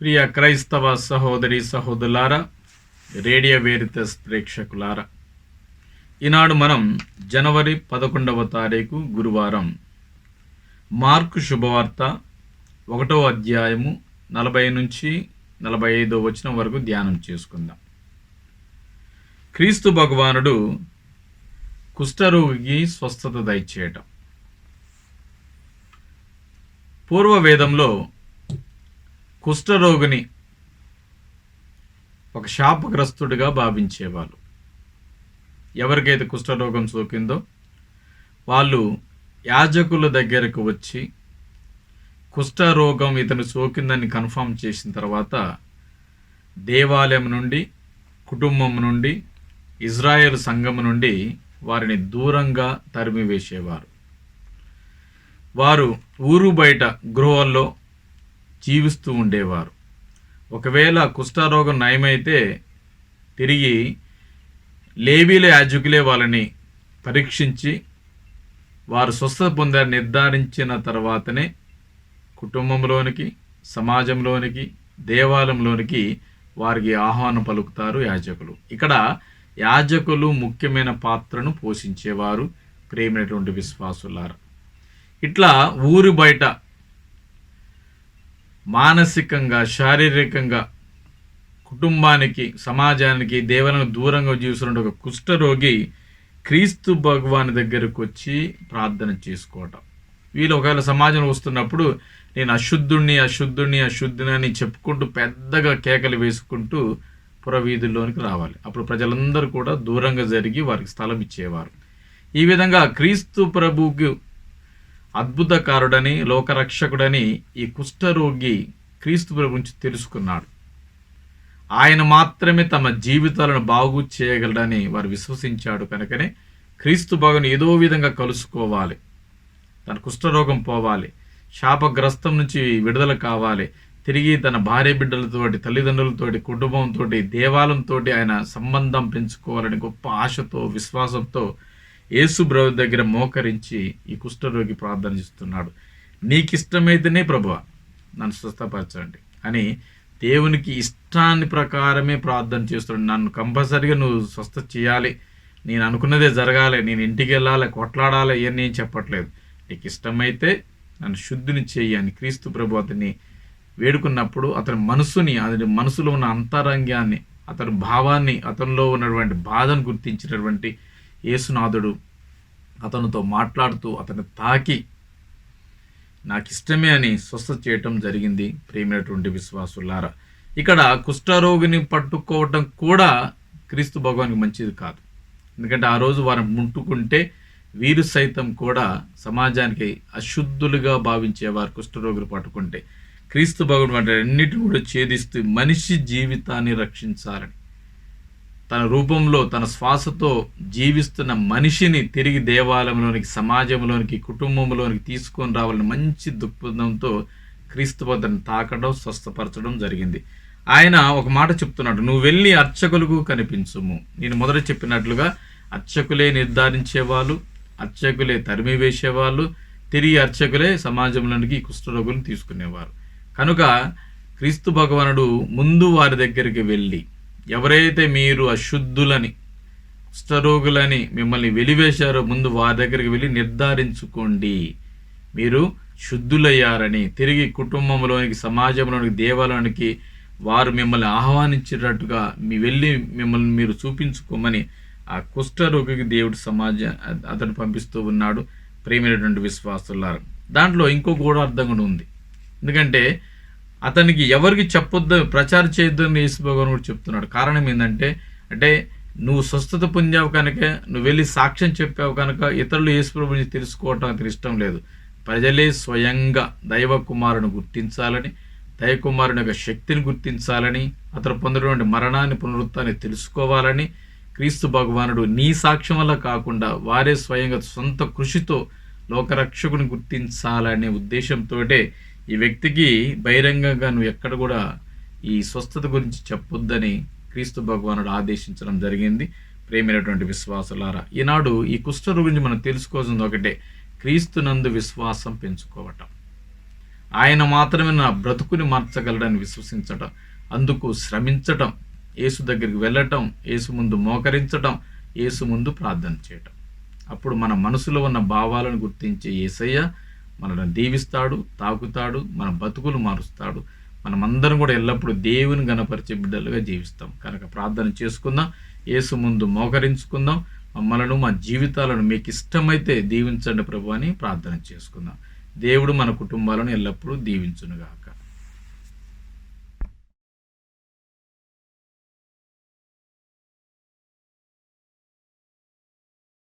ప్రియ క్రైస్తవ సహోదరి సహోదరులారా రేడియో వేరితస్ ప్రేక్షకులారా ఈనాడు మనం జనవరి పదకొండవ తారీఖు గురువారం మార్కు శుభవార్త ఒకటో అధ్యాయము నలభై నుంచి నలభై ఐదో వచనం వరకు ధ్యానం చేసుకుందాం. క్రీస్తు భగవానుడు కుష్ఠరోగికి స్వస్థత దయచేయటం. పూర్వ వేదంలో కుష్ఠరోగిని ఒక శాపగ్రస్తుడిగా భావించేవాళ్ళు. ఎవరికైతే కుష్ఠరోగం సోకిందో వాళ్ళు యాజకుల దగ్గరకు వచ్చి కుష్ఠరోగం ఇతను సోకిందని కన్ఫర్మ్ చేసిన తర్వాత దేవాలయం నుండి కుటుంబం నుండి ఇజ్రాయెల్ సంఘం నుండి వారిని దూరంగా తరిమివేసేవారు. వారు ఊరు బయట గృహాల్లో జీవిస్తూ ఉండేవారు. ఒకవేళ కుష్ఠరోగం నయమైతే తిరిగి లేవీల యాజకులే వాళ్ళని పరీక్షించి వారు స్వస్థత పొందారు నిర్ధారించిన తర్వాతనే కుటుంబంలోనికి సమాజంలోనికి దేవాలయంలోనికి వారికి ఆహ్వానం పలుకుతారు యాజకులు. ఇక్కడ యాజకులు ముఖ్యమైన పాత్రను పోషించేవారు ప్రేమైనటువంటి విశ్వాసులారు. ఇట్లా ఊరి బయట మానసికంగా శారీరకంగా కుటుంబానికి సమాజానికి దేవులను దూరంగా జీవిస్తున్న ఒక కుష్ఠరోగి క్రీస్తు భగవాని దగ్గరకు వచ్చి ప్రార్థన చేసుకోవటం. వీళ్ళు ఒకవేళ సమాజంలో వస్తున్నప్పుడు నేను అశుద్ధుణ్ణి అశుద్ధుణ్ణి అశుద్ధిని అని చెప్పుకుంటూ పెద్దగా కేకలు వేసుకుంటూ పురవీధుల్లోనికి రావాలి. అప్పుడు ప్రజలందరూ కూడా దూరంగా జరిగి వారికి స్థలం ఇచ్చేవారు. ఈ విధంగా క్రీస్తు ప్రభుకు అద్భుతకారుడని లోకరక్షకుడని ఈ కుష్ఠరోగి క్రీస్తు గురించి తెలుసుకున్నాడు. ఆయన మాత్రమే తమ జీవితాలను బాగు చేయగలడని వారు విశ్వసించాడు కనుకనే క్రీస్తు భగవాన్ ఏదో విధంగా కలుసుకోవాలి. తన కుష్ఠరోగం పోవాలి. శాపగ్రస్తం నుంచి విడుదల కావాలి. తిరిగి తన భార్య బిడ్డలతోటి తల్లిదండ్రులతోటి కుటుంబంతో దేవాలయంతో ఆయన సంబంధం పెంచుకోవాలని గొప్ప ఆశతో విశ్వాసంతో యేసు బ్రవ దగ్గర మోకరించి ఈ కుష్ఠరోగి ప్రార్థన చేస్తున్నాడు. నీకు ఇష్టమైతేనే ప్రభు నన్ను స్వస్థపరచండి అని దేవునికి ఇష్టాన్ని ప్రకారమే ప్రార్థన చేస్తున్నాడు. నన్ను కంపల్సరిగా నువ్వు స్వస్థ చేయాలి. నేను అనుకున్నదే జరగాలి. నేను ఇంటికి వెళ్ళాలి కొట్లాడాలి ఇవన్నీ ఏం చెప్పట్లేదు. నీకు ఇష్టమైతే నన్ను శుద్ధిని చెయ్యి అని క్రీస్తు ప్రభు అతన్ని వేడుకున్నప్పుడు అతని మనసుని అతని మనసులో ఉన్న అంతరంగాన్ని అతని భావాన్ని అతనిలో ఉన్నటువంటి బాధను గుర్తించినటువంటి యేసునాథుడు అతనితో మాట్లాడుతూ అతన్ని తాకి నాకు ఇష్టమే అని స్వస్థ చేయటం జరిగింది ప్రేమైనటువంటి విశ్వాసులారా. ఇక్కడ కుష్ఠరోగిని పట్టుకోవటం కూడా క్రీస్తు భగవానికి మంచిది కాదు. ఎందుకంటే ఆ రోజు వారిని ముట్టుకుంటే వీరు సైతం కూడా సమాజానికి అశుద్ధులుగా భావించేవారు కుష్ఠరోగులు పట్టుకుంటే. క్రీస్తు భగవాన్ వాటి అన్నిటిని కూడా ఛేదిస్తూ మనిషి జీవితాన్ని రక్షించాలని తన రూపంలో తన శ్వాసతో జీవిస్తున్న మనిషిని తిరిగి దేవాలయంలోనికి సమాజంలోనికి కుటుంబంలోనికి తీసుకొని రావాలని మంచి దృక్పథంతో క్రీస్తు భద్రను తాకడం స్వస్థపరచడం జరిగింది. ఆయన ఒక మాట చెప్తున్నాడు నువ్వు వెళ్ళి అర్చకులకు కనిపించుము. నేను మొదట చెప్పినట్లుగా అర్చకులే నిర్ధారించేవాళ్ళు అర్చకులే తరిమి వేసేవాళ్ళు తిరిగి అర్చకులే సమాజంలోనికి కుష్ఠరోగులను తీసుకునేవారు. కనుక క్రీస్తు భగవానుడు ముందు వారి దగ్గరికి వెళ్ళి ఎవరైతే మీరు అశుద్ధులని కుష్ఠరోగులని మిమ్మల్ని వెలివేశారో ముందు వారి దగ్గరికి వెళ్ళి నిర్ధారించుకోండి. మీరు శుద్ధులయ్యారని తిరిగి కుటుంబంలోనికి సమాజంలోనికి దేవాలయానికి వారు మిమ్మల్ని ఆహ్వానించేటట్టుగా మీ వెళ్ళి మిమ్మల్ని మీరు చూపించుకోమని ఆ కుష్ఠరోగికి దేవుడు సమాజ అతను పంపిస్తూ ఉన్నాడు. ప్రేమైనటువంటి విశ్వాసులారు దాంట్లో ఇంకో కూడా అర్థం కూడా ఉంది. ఎందుకంటే అతనికి ఎవరికి చెప్పొద్దు ప్రచారం చేయొద్దని యేసు భగవాన్ కూడా చెప్తున్నాడు. కారణం ఏంటంటే అంటే నువ్వు స్వస్థత పొందావు కనుక నువ్వు వెళ్ళి సాక్ష్యం చెప్పావు కనుక ఇతరులు యేసు తెలుసుకోవటం అతనికి ఇష్టం లేదు. ప్రజలే స్వయంగా దైవ కుమారుని గుర్తించాలని దైవ కుమారుని యొక్క శక్తిని గుర్తించాలని అతను పొందినటువంటి మరణాన్ని పునరుత్వాన్ని తెలుసుకోవాలని క్రీస్తు భగవానుడు నీ సాక్ష్యం వల్ల కాకుండా వారే స్వయంగా సొంత కృషితో లోకరక్షకుని గుర్తించాలనే ఉద్దేశంతో ఈ వ్యక్తికి బహిరంగంగా నువ్వు ఎక్కడ కూడా ఈ స్వస్థత గురించి చెప్పొద్దని క్రీస్తు భగవానుడు ఆదేశించడం జరిగింది. ప్రేమైనటువంటి విశ్వాసులారా ఈనాడు ఈ కుష్ఠరోగి గురించి మనం తెలుసుకోవాల్సింది ఒకటే. క్రీస్తునందు విశ్వాసం పెంచుకోవటం. ఆయన మాత్రమే నా బ్రతుకుని మార్చగలడని విశ్వసించటం. అందుకు శ్రమించటం యేసు దగ్గరికి వెళ్ళటం యేసు ముందు మోకరించటం యేసు ముందు ప్రార్థన చేయటం. అప్పుడు మన మనసులో ఉన్న భావాలను గుర్తించే ఏసయ్య మనల్ని దీవిస్తాడు తాకుతాడు మన బతుకులు మారుస్తాడు. మనమందరం కూడా ఎల్లప్పుడూ దేవుని గణపరిచే బిడ్డలుగా జీవిస్తాం. కనుక ప్రార్థన చేసుకుందాం యేసు ముందు మోకరించుకుందాం. మమ్మలను మా జీవితాలను మీకు ఇష్టమైతే దీవించండి ప్రభు అని ప్రార్థన చేసుకుందాం. దేవుడు మన కుటుంబాలను ఎల్లప్పుడూ దీవించునుగాక.